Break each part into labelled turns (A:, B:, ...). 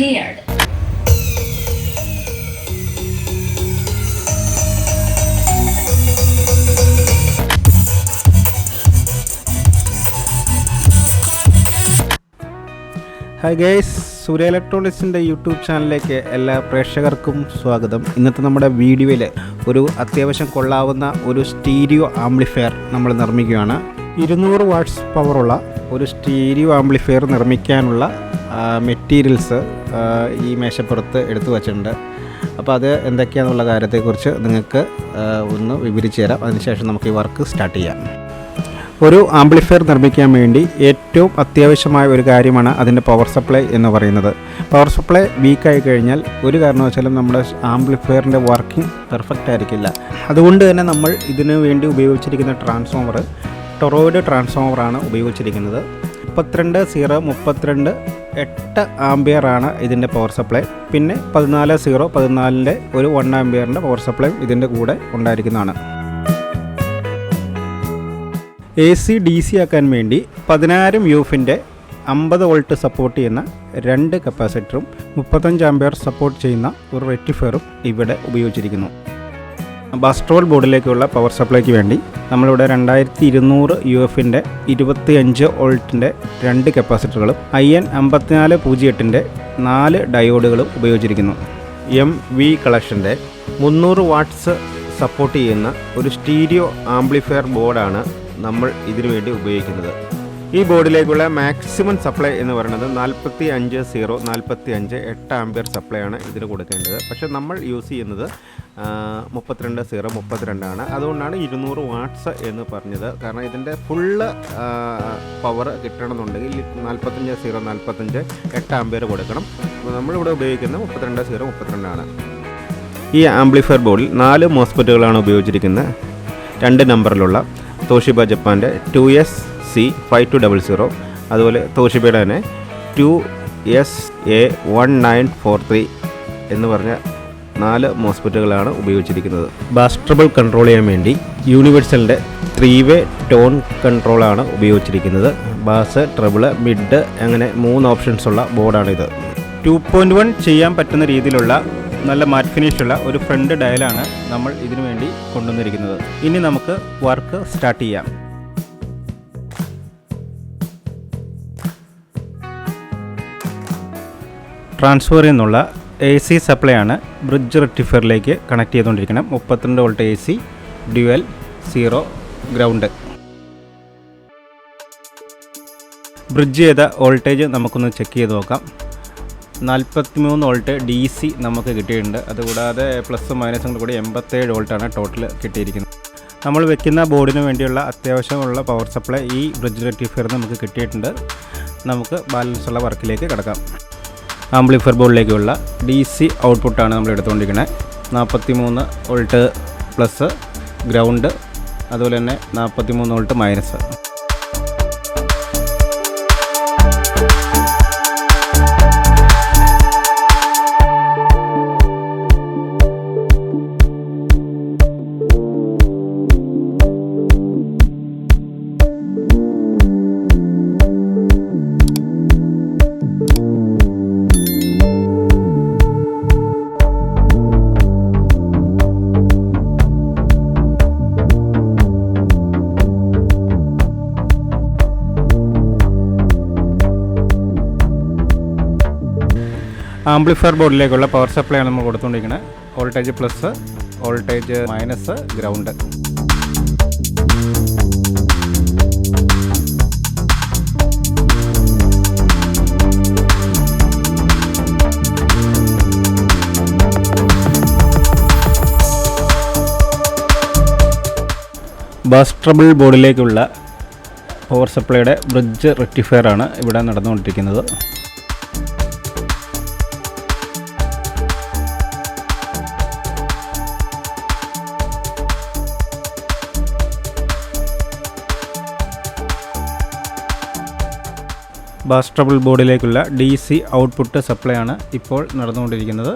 A: prepared.
B: Hi guys Surya ഇലക്ട്രോണിക്സിന്റെ YouTube ചാനലിലേക്ക് എല്ലാ പ്രേക്ഷകർക്കും സ്വാഗതം ഇന്നത്തെ നമ്മുടെ വീഡിയോയിൽ ഒരു അത്യാവശ്യം കൊള്ളാവുന്ന ഒരു സ്റ്റീരിയോ ആംപ്ലിഫയർ നമ്മൾ നിർമ്മിക്കുകയാണ് ഇരുന്നൂറ് വാട്ട്സ് പവറുള്ള ഒരു സ്റ്റീരിയോ ആംപ്ലിഫയർ നിർമ്മിക്കാനുള്ള മെറ്റീരിയൽസ് ഈ മേശപ്പുറത്ത് എടുത്തു വച്ചിട്ടുണ്ട്. അപ്പോൾ അത് എന്തൊക്കെയാണെന്നുള്ള കാര്യത്തെക്കുറിച്ച് നിങ്ങൾക്ക് ഒന്ന് വിവരിച്ചു തരാം. അതിനുശേഷം നമുക്ക് ഈ വർക്ക് സ്റ്റാർട്ട് ചെയ്യാം. ഒരു ആംപ്ലിഫയർ നിർമ്മിക്കാൻ വേണ്ടി ഏറ്റവും അത്യാവശ്യമായ ഒരു കാര്യമാണ് അതിന്റെ പവർ സപ്ലൈ എന്ന് പറയുന്നത്. പവർ സപ്ലൈ വീക്കായി കഴിഞ്ഞാൽ ഒരു കാരണവശാലും നമ്മുടെ ആംപ്ലിഫയറിന്റെ വർക്കിംഗ് പെർഫെക്റ്റ് ആയിരിക്കില്ല. അതുകൊണ്ട് തന്നെ നമ്മൾ ഇതിനു വേണ്ടി ഉപയോഗിച്ചിരിക്കുന്ന ട്രാൻസ്ഫോമർ ടൊറോയിഡ് ട്രാൻസ്ഫോമറാണ് ഉപയോഗിച്ചിരിക്കുന്നത്. മുപ്പത്തിരണ്ട് സീറോ മുപ്പത്തിരണ്ട് എട്ട് ആണ് ഇതിന്റെ പവർ സപ്ലൈ പിന്നെ പതിനാല് സീറോ പതിനാലിന്റെ ഒരു വൺ ആംബിയറിന്റെ പവർ സപ്ലൈ ഇതിന്റെ കൂടെ ഉണ്ടായിരിക്കുന്നതാണ്. എ സി ഡി സി ആക്കാൻ വേണ്ടി പതിനായിരം യൂഫിന്റെ അമ്പത് വോൾട്ട് സപ്പോർട്ട് ചെയ്യുന്ന രണ്ട് കപ്പാസിറ്ററും മുപ്പത്തഞ്ച് ആംബിയർ സപ്പോർട്ട് ചെയ്യുന്ന ഒരു റെറ്റിഫയറും ഇവിടെ ഉപയോഗിച്ചിരിക്കുന്നു. ബസ്ട്രോൾ ബോർഡിലേക്കുള്ള പവർ സപ്ലൈക്ക് വേണ്ടി നമ്മളിവിടെ രണ്ടായിരത്തി ഇരുന്നൂറ് യു എഫിന്റെ ഇരുപത്തി അഞ്ച് വോൾട്ടിന്റെ രണ്ട് കപ്പാസിറ്ററുകളും ഐ എൻ അമ്പത്തിനാല് പൂജ്യം എട്ടിന്റെ നാല് ഡയോഡുകളും ഉപയോഗിച്ചിരിക്കുന്നു. എം വി കളക്ഷന്റെ മുന്നൂറ് വാട്ട്സ് സപ്പോർട്ട് ചെയ്യുന്ന ഒരു സ്റ്റീരിയോ ആംപ്ലിഫയർ ബോർഡാണ് നമ്മൾ ഇതിനു വേണ്ടി ഉപയോഗിക്കുന്നത്. ഈ ബോർഡിലേക്കുള്ള മാക്സിമം സപ്ലൈ എന്ന് പറയുന്നത് നാൽപ്പത്തി അഞ്ച് സീറോ നാൽപ്പത്തി അഞ്ച് എട്ട് ആംബിയർ സപ്ലൈ ആണ് ഇതിന് കൊടുക്കേണ്ടത്. പക്ഷേ നമ്മൾ യൂസ് ചെയ്യുന്നത് മുപ്പത്തിരണ്ട് സീറോ മുപ്പത്തിരണ്ടാണ് അതുകൊണ്ടാണ് ഇരുന്നൂറ് വാട്ട്സ് എന്ന് പറഞ്ഞത്. കാരണം ഇതിന്റെ ഫുള്ള് പവർ കിട്ടണമെന്നുണ്ടെങ്കിൽ നാൽപ്പത്തഞ്ച് സീറോ നാൽപ്പത്തഞ്ച് എട്ട് ആംബിയർ കൊടുക്കണം. നമ്മളിവിടെ ഉപയോഗിക്കുന്നത് മുപ്പത്തിരണ്ട് സീറോ മുപ്പത്തിരണ്ടാണ് ഈ ആംപ്ലിഫയർ ബോർഡിൽ നാല് മോസ്പെറ്റുകളാണ് ഉപയോഗിച്ചിരിക്കുന്നത്. രണ്ട് നമ്പറിലുള്ള തോഷിബ ജപ്പാന്റെ two S C five two double zero. അതുപോലെ തോഷിബയുടെ തന്നെ two S A one nine four three എന്ന് പറഞ്ഞ നാല് മോസ്പിറ്റുകളാണ് ഉപയോഗിച്ചിരിക്കുന്നത്. ബാസ്റ്റബിൾ കൺട്രോൾ ചെയ്യാൻ വേണ്ടി യൂണിവേഴ്സലിന്റെ ത്രീ വേ ടോൺ കൺട്രോളാണ് ഉപയോഗിച്ചിരിക്കുന്നത്. ബാസ് ട്രബിൾ മിഡ് അങ്ങനെ മൂന്ന് ഓപ്ഷൻസ് ഉള്ള ബോർഡാണിത്. ടു പോയിന്റ് വൺ ചെയ്യാൻ പറ്റുന്ന രീതിയിലുള്ള നല്ല മാറ്റ് ഫിനിഷുള്ള ഒരു ഫ്രണ്ട് ഡയലാണ് നമ്മൾ ഇതിനു വേണ്ടി കൊണ്ടുവന്നിരിക്കുന്നത്. ഇനി നമുക്ക് വർക്ക് സ്റ്റാർട്ട് ചെയ്യാം. ട്രാൻസ്ഫറിൽ നിന്നുള്ള എ സി സപ്ലൈ ആണ് ബ്രിഡ്ജ് റെക്ടിഫയറിലേക്ക് കണക്ട് ചെയ്തുകൊണ്ടിരിക്കണം മുപ്പത്തിരണ്ട് volt A C dual zero ground. Bridge ചെയ്ത വോൾട്ടേജ് നമുക്കൊന്ന് ചെക്ക് ചെയ്ത് നോക്കാം. നാൽപ്പത്തിമൂന്ന് വോൾട്ട് ഡി സി നമുക്ക് കിട്ടിയിട്ടുണ്ട്. അതുകൂടാതെ പ്ലസ് മൈനസും കൂടി എൺപത്തേഴ് വോൾട്ടാണ് ടോട്ടൽ കിട്ടിയിരിക്കുന്നത്. നമ്മൾ വെക്കുന്ന ബോർഡിന് വേണ്ടിയുള്ള അത്യാവശ്യമുള്ള പവർ സപ്ലൈ ഈ ബ്രിഡ്ജ് റെക്ടിഫയർ നമുക്ക് കിട്ടിയിട്ടുണ്ട്. നമുക്ക് ബാലൻസ് ഉള്ള വർക്കിലേക്ക് കിടക്കാം. ആംപ്ലിഫയർ ബോർഡിലേക്കുള്ള ഡി സി ഔട്ട്പുട്ടാണ് നമ്മൾ എടുത്തുകൊണ്ടിരിക്കുന്നത് നാൽപ്പത്തി മൂന്ന് വോൾട്ട് പ്ലസ് ഗ്രൗണ്ട് അതുപോലെ തന്നെ നാൽപ്പത്തി മൂന്ന് വോൾട്ട് മൈനസ്. ആംപ്ലിഫയർ ബോർഡിലേക്കുള്ള പവർ സപ്ലൈ ആണ് നമ്മൾ കൊടുത്തുകൊണ്ടിരിക്കുന്നത് voltage plus voltage minus ground bass treble ബോർഡിലേക്കുള്ള power സപ്ലൈയുടെ ബ്രിഡ്ജ് റെക്ടിഫയർ ആണ് ഇവിടെ നടന്നുകൊണ്ടിരിക്കുന്നത്. ബാസ് ട്രബിൾ ബോർഡിലേക്കുള്ള ഡി സി ഔട്ട്പുട്ട് സപ്ലൈ ആണ് ഇപ്പോൾ നടന്നുകൊണ്ടിരിക്കുന്നത്.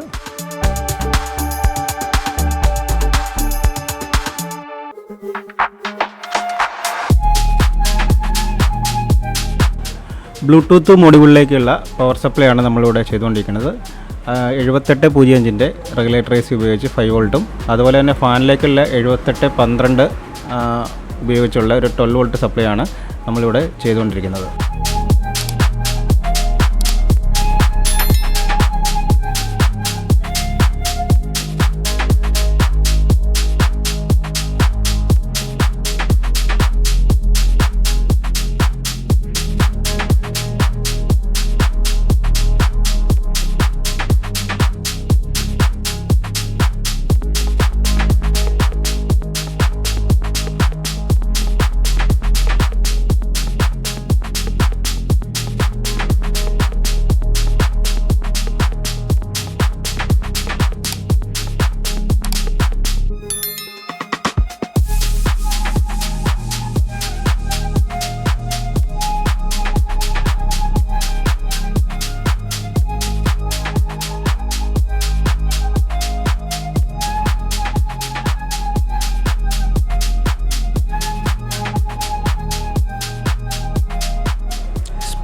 B: ബ്ലൂടൂത്ത് മോഡുകളിലേക്കുള്ള പവർ സപ്ലൈ ആണ് നമ്മളിവിടെ ചെയ്തുകൊണ്ടിരിക്കുന്നത്. എഴുപത്തെട്ട് പൂജ്യം അഞ്ചിന്റെ റെഗുലേറ്റർ എ സി ഉപയോഗിച്ച് ഫൈവ് വോൾട്ടും അതുപോലെ തന്നെ ഫാനിലേക്കുള്ള എഴുപത്തെട്ട് പന്ത്രണ്ട് ഉപയോഗിച്ചുള്ള ഒരു ട്വൽവ് വോൾട്ട് സപ്ലൈ ആണ് നമ്മളിവിടെ ചെയ്തുകൊണ്ടിരിക്കുന്നത്.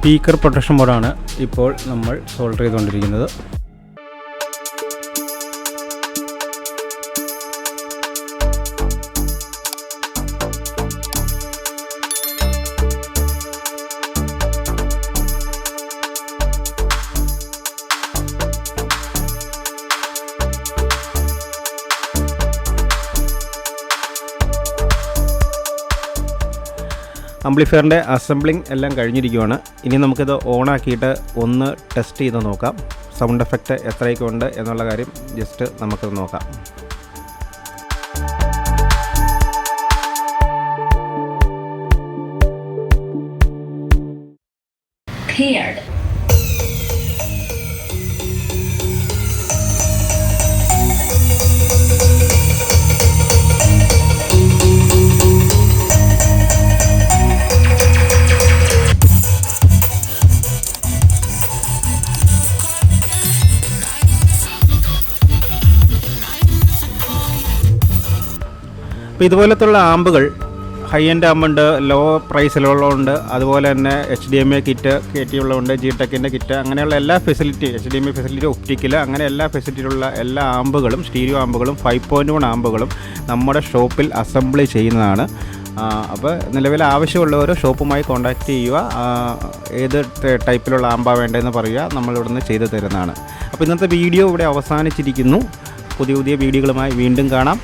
B: സ്പീക്കർ പ്രൊട്ടക്ഷൻ ബോർഡാണ് ഇപ്പോൾ നമ്മൾ സോൾഡർ ചെയ്തുകൊണ്ടിരിക്കുന്നത്. ആംപ്ലിഫയറിന്റെ അസംബ്ലിംഗ് എല്ലാം കഴിഞ്ഞിരിക്കുവാണ്. ഇനി നമുക്കിത് ഓണാക്കിയിട്ട് ഒന്ന് ടെസ്റ്റ് ചെയ്ത് നോക്കാം. സൗണ്ട് എഫക്റ്റ് എത്രയൊക്കെ ഉണ്ട് എന്നുള്ള കാര്യം ജസ്റ്റ് നമുക്കത് നോക്കാം.
A: Cleared.
B: അപ്പോൾ ഇതുപോലത്തുള്ള ആമ്പുകൾ ഹൈ എൻഡ് ആമ്പുണ്ട് ലോ പ്രൈസിലുള്ളതുണ്ട് അതുപോലെ തന്നെ H D M A kit K T ഉള്ളതുണ്ട് G ടെക്കിന്റെ കിറ്റ് അങ്ങനെയുള്ള എല്ലാ facility H D M A facility optical അങ്ങനെ എല്ലാ ഫെസിലിറ്റിയിലുള്ള എല്ലാ ആമ്പുകളും സ്റ്റീരിയോ ആമ്പുകളും ഫൈവ് പോയിന്റ് വൺ ആമ്പുകളും നമ്മുടെ ഷോപ്പിൽ അസംബ്ലി ചെയ്യുന്നതാണ്. അപ്പോൾ നിലവിൽ ആവശ്യമുള്ളവർ ഷോപ്പുമായി കോൺടാക്റ്റ് ചെയ്യുക. ഏത് ടൈപ്പിലുള്ള ആമ്പാ വേണ്ടതെന്ന് പറയുക നമ്മളിവിടുന്ന് ചെയ്തു തരുന്നതാണ്. അപ്പോൾ ഇന്നത്തെ വീഡിയോ ഇവിടെ അവസാനിച്ചിരിക്കുന്നു. പുതിയ പുതിയ വീഡിയോകളുമായി വീണ്ടും കാണാം.